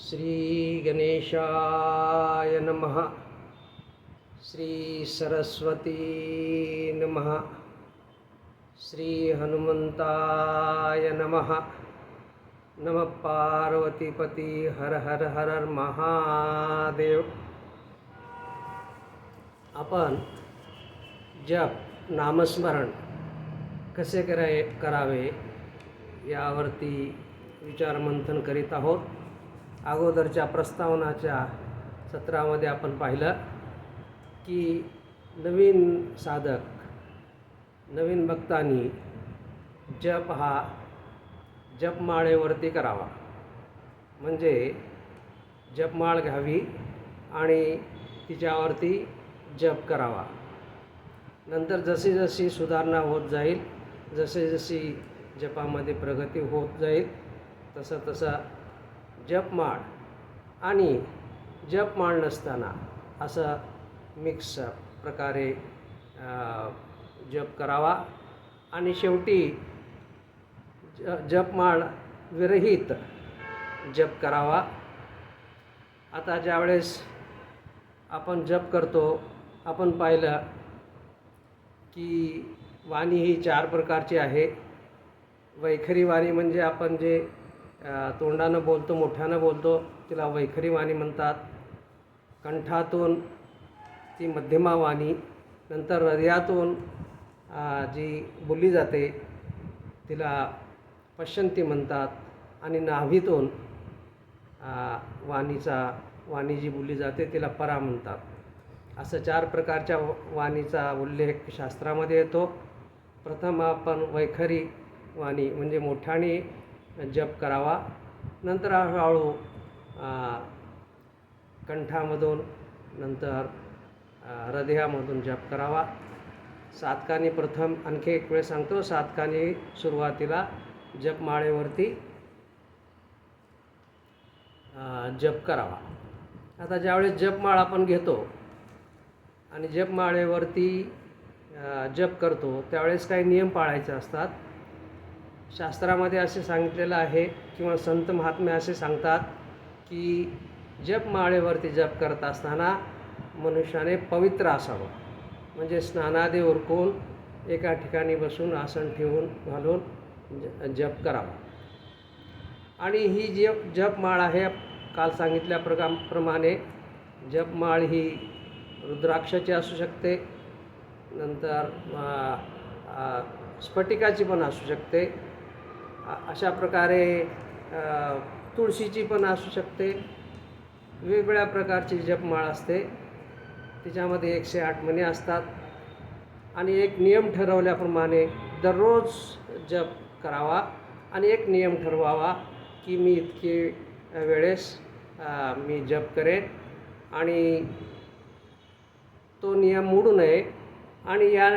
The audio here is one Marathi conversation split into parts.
श्रीगणेशाय नमः। श्रीसरस्वती नमः। श्रीहनुमन्ताय नमः। नमः पार्वतीपती हर हर हर हर महादेव। आपण जप नामस्मरण कसे कराय करावे यावरती विचारमंथन करीत आहोत. अगोदरच्या प्रस्तावनाच्या सत्रामध्ये आपण पाहिलं की नवीन साधक नवीन भक्तांनी जप हा जपमाळेवरती करावा. म्हणजे जपमाळ घ्यावी आणि तिच्यावरती जप करावा. नंतर जशी जशी सुधारणा होत जाईल जसे जशी जपामध्ये प्रगती होत जाईल तसं तसं जपमाळ आणि जपमाळ नसताना असं मिक्स प्रकारे जप करावा. आणि शेवटी ज जपमाळ विरहित जप करावा. आता ज्यावेळेस आपण जप करतो आपण पाहिलं की वाणी ही चार प्रकारची आहे. वैखरी वाणी म्हणजे आपण जे तोंडानं बोलतो मोठ्यानं बोलतो तिला वैखरी वाणी म्हणतात. कंठातून ती मध्यमा वाणी नंतर हृदयातून जी बोलली जाते तिला पश्चंती म्हणतात आणि नाभीतून वाणीचा वाणी जी बोलली जाते तिला परा म्हणतात. असं चार प्रकारच्या व- वाणीचा उल्लेख शास्त्रामध्ये येतो. प्रथम आपण वैखरी वाणी म्हणजे मोठ्याने जप करावा. नंतर हळूहळू कंठामधून नंतर हृदयामधून जप करावा. सातकानी प्रथम आणखी एक वेळ सांगतो सातकानी सुरुवातीला जपमाळेवरती जप करावा. आता ज्यावेळेस जपमाळ आपण घेतो आणि जपमाळेवरती जप करतो त्यावेळेस काही नियम पाळायचे असतात. शास्त्रामध्ये असे सांगितलेलं आहे किंवा संत महात्मे असे सांगतात की जपमाळेवरती जप करत असताना मनुष्याने पवित्र असावं. म्हणजे स्नानादे उरकून एका ठिकाणी बसून आसन ठेवून घालून ज- जप करावा. आणि ही जप जपमाळ आहे काल सांगितल्या प्रका प्रमाणे जपमाळ ही रुद्राक्षाची असू शकते नंतर स्फटिकाची पण असू शकते. अशा प्रकारे तुळशीची पण असू शकते. वेगवेगळ्या प्रकारची जपमाळ असते. तिच्यामध्ये एकशे आठ मणी असतात. आणि एक नियम ठरवल्याप्रमाणे दररोज जप करावा आणि एक नियम ठरवावा की मी इतके वेळेस मी जप करेन आणि तो नियम मोडू नये. आणि या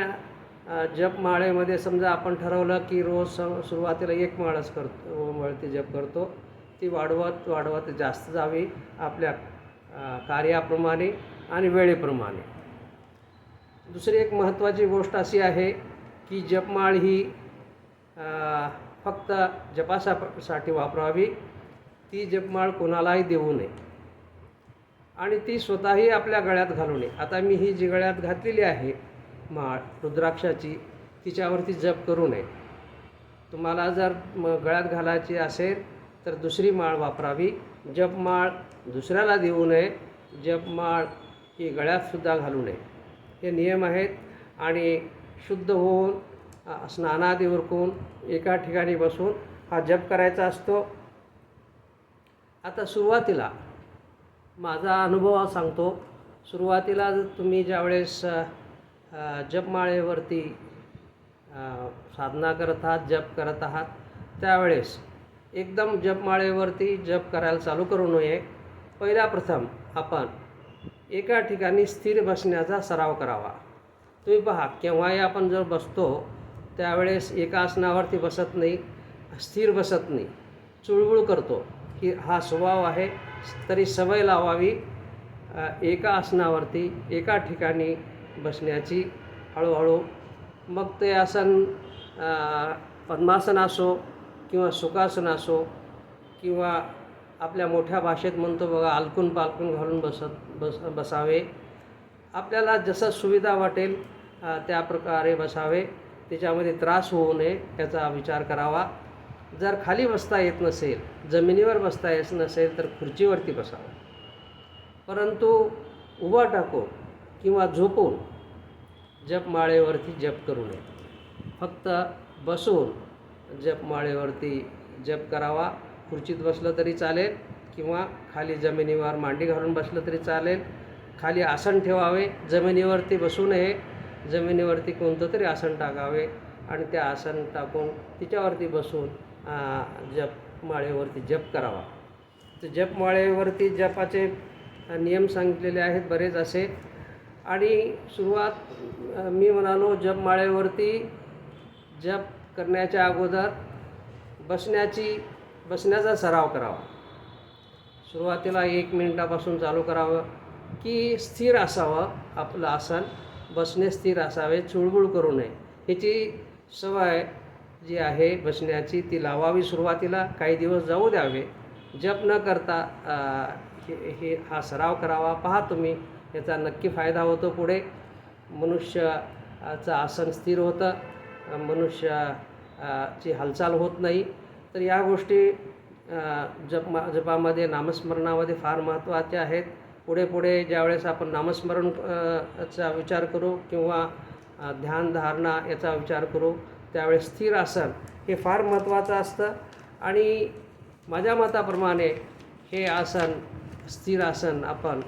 जपमाळेमध्ये समजा आपण ठरवलं की रोज स- सुरुवातीला एक माळच करतो वळती जप करतो. ती वाढवत वाढवत जास्त जावी आपल्या कार्याप्रमाणे आणि वेळेप्रमाणे. दुसरी एक महत्त्वाची गोष्ट अशी आहे की जपमाळ ही फक्त जपासाठी वापरावी. ती जपमाळ कोणालाही देऊ नये. आणि ती स्वतःही आपल्या गळ्यात घालू नये. आता मी ही जी गळ्यात घातलेली आहे माळ रुद्राक्षाची तिच्यावरती जप करू नये. तुम्हाला जर म गळ्यात घालायची असेल तर दुसरी माळ वापरावी. जपमाळ दुसऱ्याला देऊ नये. जपमाळ ही गळ्यातसुद्धा घालू नये. हे नियम आहेत आणि शुद्ध होऊन स्नानादी उरकून एका ठिकाणी बसून हा जप करायचा असतो. आता सुरुवातीला माझा अनुभव सांगतो. सुरुवातीला तुम्ही ज्यावेळेस जपमाळेवरती साधना करत आहात जप करत आहात त्यावेळेस एकदम जपमाळेवरती जप करायला चालू करू नये. पहिला प्रथम आपण एका ठिकाणी स्थिर बसण्याचा सराव करावा. तुम्ही पहा केव्हाही आपण जर बसतो त्यावेळेस एका आसनावरती बसत नाही स्थिर बसत नाही. चुळबुळ करतो की हा स्वभाव आहे तरी सवय लावावी. एका आसनावरती एका ठिकाणी बसण्याची हळूहळू मग ते आसन पद्मासन असो किंवा सुखासन असो किंवा आपल्या मोठ्या भाषेत म्हणतो बघा आलकून पालकून घालून बसत बस बसावे. आपल्याला जसं सुविधा वाटेल त्या प्रकारे बसावे. त्याच्यामध्ये त्रास होऊ नये याचा विचार करावा. जर खाली बसता येत नसेल जमिनीवर बसता येत नसेल तर खुर्चीवरती बसावं. परंतु उभं टाकून किंवा झोपून जपमाळेवरती जप करू नये. फक्त बसून जपमाळेवरती जप करावा. खुर्चीत बसलं तरी चालेल किंवा खाली जमिनीवर मांडी घालून बसलं तरी चालेल. खाली आसन ठेवावे. जमिनीवरती बसू नये. जमिनीवरती कोणतं तरी आसन टाकावे आणि ते आसन टाकून तिच्यावरती बसून जप जपमाळेवरती जप करावा. तर जपमाळेवरती जपाचे नियम सांगितलेले आहेत बरेच असे. आणि सुरुवात मी म्हणालो जपमाळेवरती जप करण्याच्या अगोदर बसण्याची बसण्याचा सराव करावा. सुरुवातीला एक मिनिटापासून चालू करावं की स्थिर असावं आपलं आसन. बसणे स्थिर असावे चुळबुळ करू नये. ह्याची सवय जी आहे बसण्याची ती लावावी सुरुवातीला. काही दिवस जाऊ द्यावे. जप न करता हे हे हा सराव करावा. पहा तुम्ही याचा नक्की फायदा होतो पुढे. मनुष्याचं आसन स्थिर होतं. मनुष्याची ची हालचाल होत नाही. तर या गोष्टी जप जपामध्ये नामस्मरणामध्ये फार महत्त्वाच्या आहेत. पुढे पुढे ज्यावेळेस आपण नामस्मरण चा विचार करू किंवा ध्यानधारणा ध्यान धारणा याचा विचार करू त्यावेळेस स्थिर आसन हे फार महत्त्वाचं असतं. आणि माझ्या मताप्रमाणे हे आसन स्थिर आसन आपण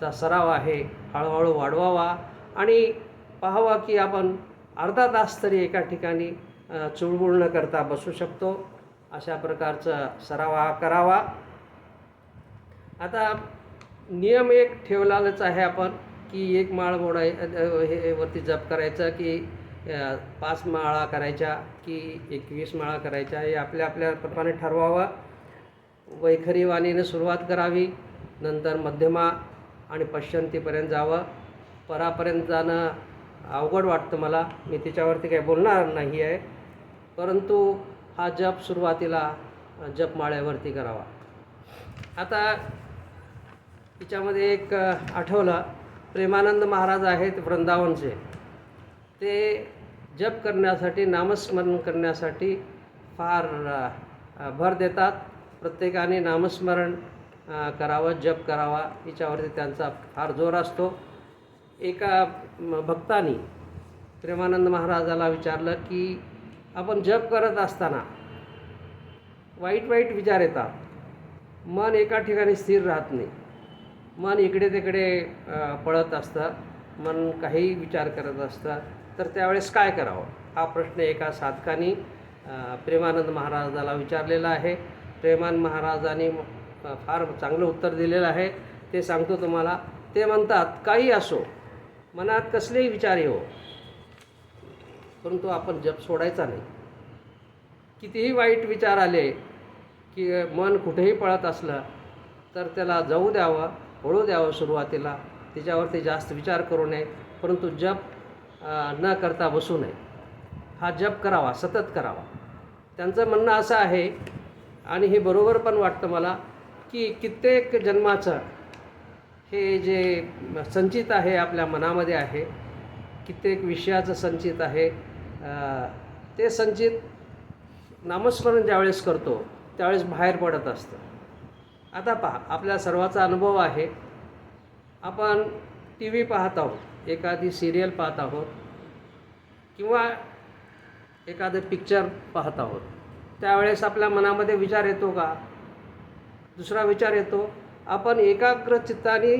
चा सराव आहे. हळूहळू वाढवावा आणि पाहावा की आपण अर्धा तास तरी एका ठिकाणी चुळबुळ न करता बसू शकतो. अशा प्रकारचा सराव हा करावा. आता नियम एक ठेवलाच आहे आपण की एक माळ मोडाय हे वरती जप करायचं की पाच माळा करायच्या की एकवीस माळा करायच्या हे आपल्या आपल्या प्रमाणे ठरवावं. वैखरी वाणीने सुरुवात करावी. नंतर मध्यमा आणि पश्चंतीपर्यंत जावं. परापर्यंत जाणं अवघड वाटतं मला. मी तिच्यावरती काही बोलणार नाही आहे. परंतु हा जप सुरुवातीला जपमाळ्यावरती करावा. आता तिच्यामध्ये एक आठवलं. प्रेमानंद महाराज आहेत वृंदावनचे. ते जप करण्यासाठी नामस्मरण करण्यासाठी फार भर देतात. प्रत्येकाने नामस्मरण करावं जप करावा याच्यावरती त्यांचा फार जोर असतो. एका म, भक्तानी प्रेमानंद महाराजाला विचारलं की आपण जप करत असताना वाईट वाईट विचार येतात. मन एका ठिकाणी स्थिर राहत नाही. मन इकडे तिकडे पळत असतं. मन काही विचार करत असतं. तर त्यावेळेस काय करावं? हा प्रश्न एका साधकानी प्रेमानंद महाराजाला विचारलेला आहे. प्रेमान महाराजांनी फार चांगलं उत्तर दिलेलं आहे. ते सांगतो तुम्हाला. ते म्हणतात काही असो मनात कसलेही विचार येऊ हो. परंतु आपण जप सोडायचा नाही. कितीही वाईट विचार आले की मन कुठेही पळत असलं तर त्याला जाऊ द्यावं हळू द्यावं सुरुवातीला. त्याच्यावरती जास्त विचार करू नये. परंतु जप न करता बसू नये. हा जप करावा सतत करावा. त्यांचं म्हणणं असं आहे आणि हे बरोबर पण वाटतं मला की कित्येक जन्माचं हे जे संचित आहे आपल्या मनामध्ये आहे कित्येक विषयाचं संचित आहे ते संचित नामस्मरण ज्यावेळेस करतो त्यावेळेस बाहेर पडत असतं. आता पहा आपल्या सर्वाचा अनुभव आहे आपण टी व्ही पाहत आहोत एखादी सिरियल पाहत आहोत किंवा एखादं पिक्चर पाहत आहोत त्यावेळेस आपल्या मनामध्ये विचार येतो का दुसरा विचार येतो आपण एकाग्र चित्ताने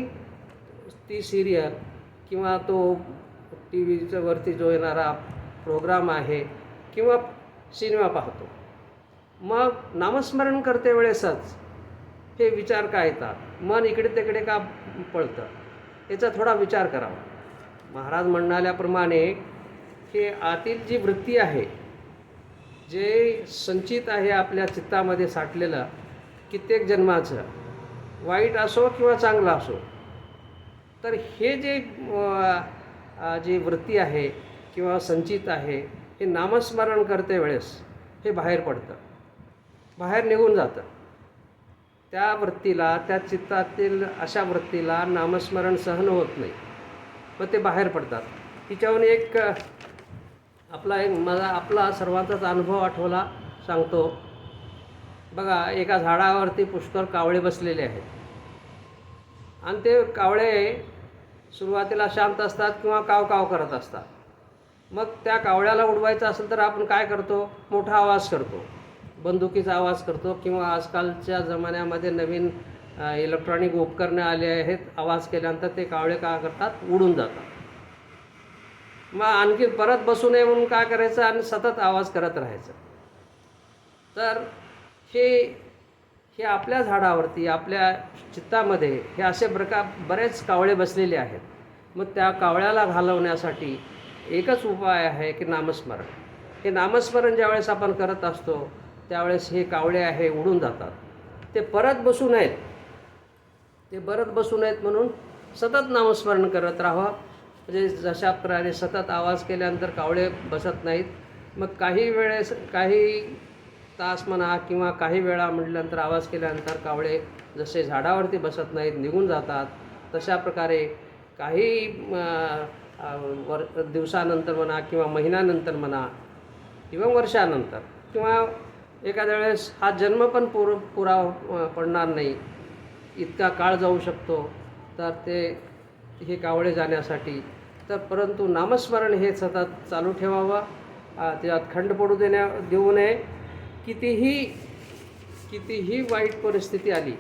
ती सिरियल किंवा तो टी व्हीच्या वरती जो येणारा प्रोग्राम आहे किंवा सिनेमा पाहतो. मग नामस्मरण करते वेळेसच हे विचार काय येतात? मन इकडे तिकडे का पळतं? याचा थोडा विचार करावा. महाराज म्हणाल्याप्रमाणे हे आतील जी वृत्ती आहे जे संचित आहे आपल्या चित्तामध्ये साठलेलं कित्येक जन्माचं वाईट असो किंवा चांगलं असो तर हे जे जी वृत्ती आहे किंवा संचित आहे हे नामस्मरण करते वेळेस हे बाहेर पडतं. बाहेर निघून जातं. त्या वृत्तीला त्या चित्तातील अशा वृत्तीला नामस्मरण सहन होत नाही. मग ते बाहेर पडतात. तिच्याहून एक आपला एक मला आपला सर्वांचाच अनुभव आठवला सांगतो. बघा एका झाडावरती पुष्कळ कावळे बसलेले आहेत. आणि ते कावळे सुरुवातीला शांत असतात किंवा काव काव करत असतात. मग त्या कावळ्याला उडवायचं असेल तर आपण काय करतो? मोठा आवाज करतो. बंदुकीचा आवाज करतो किंवा आजकालच्या जमान्यामध्ये नवीन इलेक्ट्रॉनिक उपकरणे आले आहेत. आवाज केल्यानंतर ते कावळे काय करतात? उडून जातात. मग आणखी परत बसू नये म्हणून काय करायचं? आणि सतत आवाज करत राहायचं. तर हे हे आपल्या झाडावरती आपल्या चित्तामध्ये हे असे प्रकार बरेच कावळे बसलेले आहेत. मग त्या कावळ्याला घालवण्यासाठी एकच उपाय आहे की नामस्मरण. हे नामस्मरण ज्यावेळेस आपण करत असतो त्यावेळेस हे कावळे आहे उडून जातात. ते परत बसू नयेत. ते परत बसू नयेत म्हणून सतत नामस्मरण करत राहा म्हणजे जशा प्रकारे सतत आवाज केल्यानंतर कावळे बसत नाहीत. मग काही वेळेस काही तास म्हणा किंवा काही वेळा म्हटल्यानंतर आवाज केल्यानंतर कावळे जसे झाडावरती बसत नाहीत निघून जातात तशा प्रकारे काही वर दिवसानंतर म्हणा किंवा महिन्यानंतर म्हणा किंवा वर्षानंतर किंवा एखाद्या वेळेस हा जन्म पण पुर पुरा पडणार नाही इतका काळ जाऊ शकतो तर ते हे कावळे जाण्यासाठी. तर परंतु नामस्मरण हे सतत चालू ठेवावं त्याच्यात त्यात खंड पडू देण्या देऊ नये. कितीही कितीही वाईट परिस्थिती आली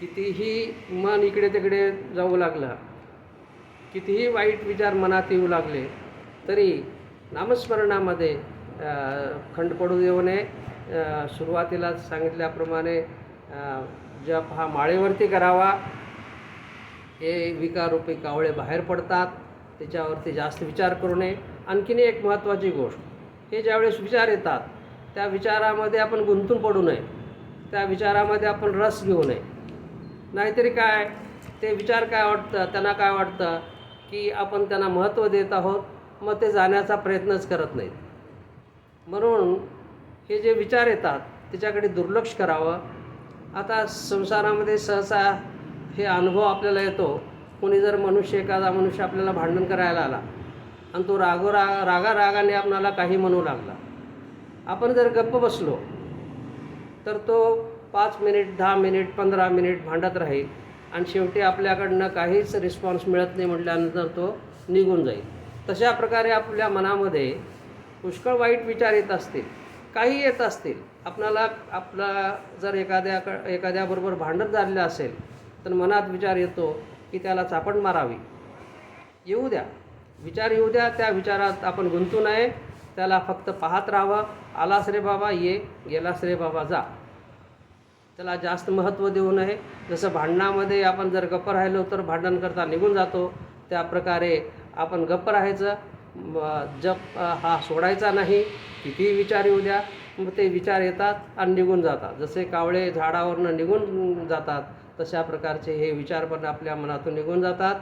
कितीही मन इकडे तिकडे जाऊ लागलं कितीही वाईट विचार मनात येऊ लागले तरी नामस्मरणामध्ये खंड पडू देऊ नये. सुरुवातीलाच सांगितल्याप्रमाणे जप हा माळेवरती करावा. हे विकाररूपी कावळे बाहेर पडतात त्याच्यावरती जास्त विचार करू नये. आणखीन एक महत्त्वाची गोष्ट हे ज्यावेळेस विचार येतात त्या विचारामध्ये आपण गुंतून पडू नये. त्या विचारामध्ये आपण रस घेऊ नये. नाहीतरी काय ते विचार काय वाटतं त्यांना काय वाटतं की आपण त्यांना महत्त्व देत आहोत मग ते जाण्याचा प्रयत्नच करत नाहीत. म्हणून हे जे विचार येतात त्याच्याकडे दुर्लक्ष करावं. आता संसारामध्ये सहसा हे अनुभव आपल्याला येतो. कोणी जर मनुष्य एखादा मनुष्य आपल्याला भांडण करायला आला आणि तो रागो रा रागा रागाने आपणाला काही म्हणू लागला. आपण जर गप्प बसलो तर तो पाच मिनिट दहा मिनिट पंधरा मिनिट भांडत राहील आणि शेवटी आपल्याकडनं काहीच रिस्पॉन्स मिळत नाही म्हटल्यानंतर तो निघून जाईल. तशा प्रकारे आपल्या मनामध्ये पुष्कळ वाईट विचार येत असतील काही येत असतील. आपणाला आपला जर एखाद्या एखाद्याबरोबर भांडत झालेलं असेल तर मनात विचार येतो की त्याला चापण मारावी. येऊ द्या. विचार येऊ द्या त्या विचारात आपण गुंतू नये. त्याला फक्त पाहत राहावं. आलास रे बाबा ये. गेलास रे बाबा जा. त्याला जास्त महत्त्व देऊ नये. जसं भांडणामध्ये आपण जर गप्प राहिलो तर भांडण करता निघून जातो. त्या प्रकारे आपण गप्प राहायचं. जप हा सोडायचा नाही. कितीही विचार येऊ द्या मग ते विचार येतात आणि निघून जातात. जसे कावळे झाडावरनं निघून जातात तशा प्रकारचे हे विचार पण आपल्या मनातून निघून जातात.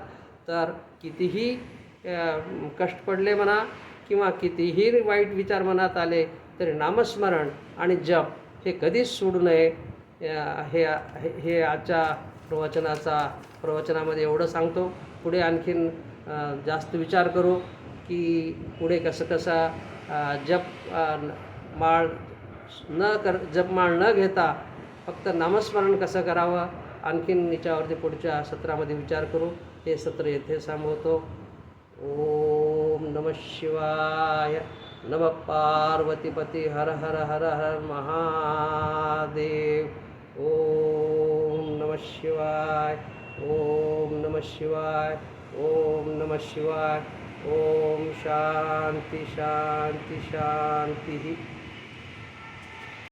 तर कितीही कष्ट पडले म्हणा किंवा कितीही वाईट विचार मनात आले तरी नामस्मरण आणि जप हे कधीच सोडू नये. हे हे- हे आजच्या प्रवचनाचा प्रवचनामध्ये एवढं सांगतो. पुढे आणखीन जास्त विचार करू की पुढे कसं कसा जप न- माळ न कर जपमाळ न घेता फक्त नामस्मरण कसं करावं? आणखीन याच्यावरती पुढच्या सत्रामध्ये विचार करू. हे सत्र येथे संभवतो ओम नमः शिवाय नम पार्वतीपती हर हर हर हर महादेव। ओम नमः शिवाय ओम नमः शिवाय ओम नमः शिवाय। ओम शांती शांती शांती।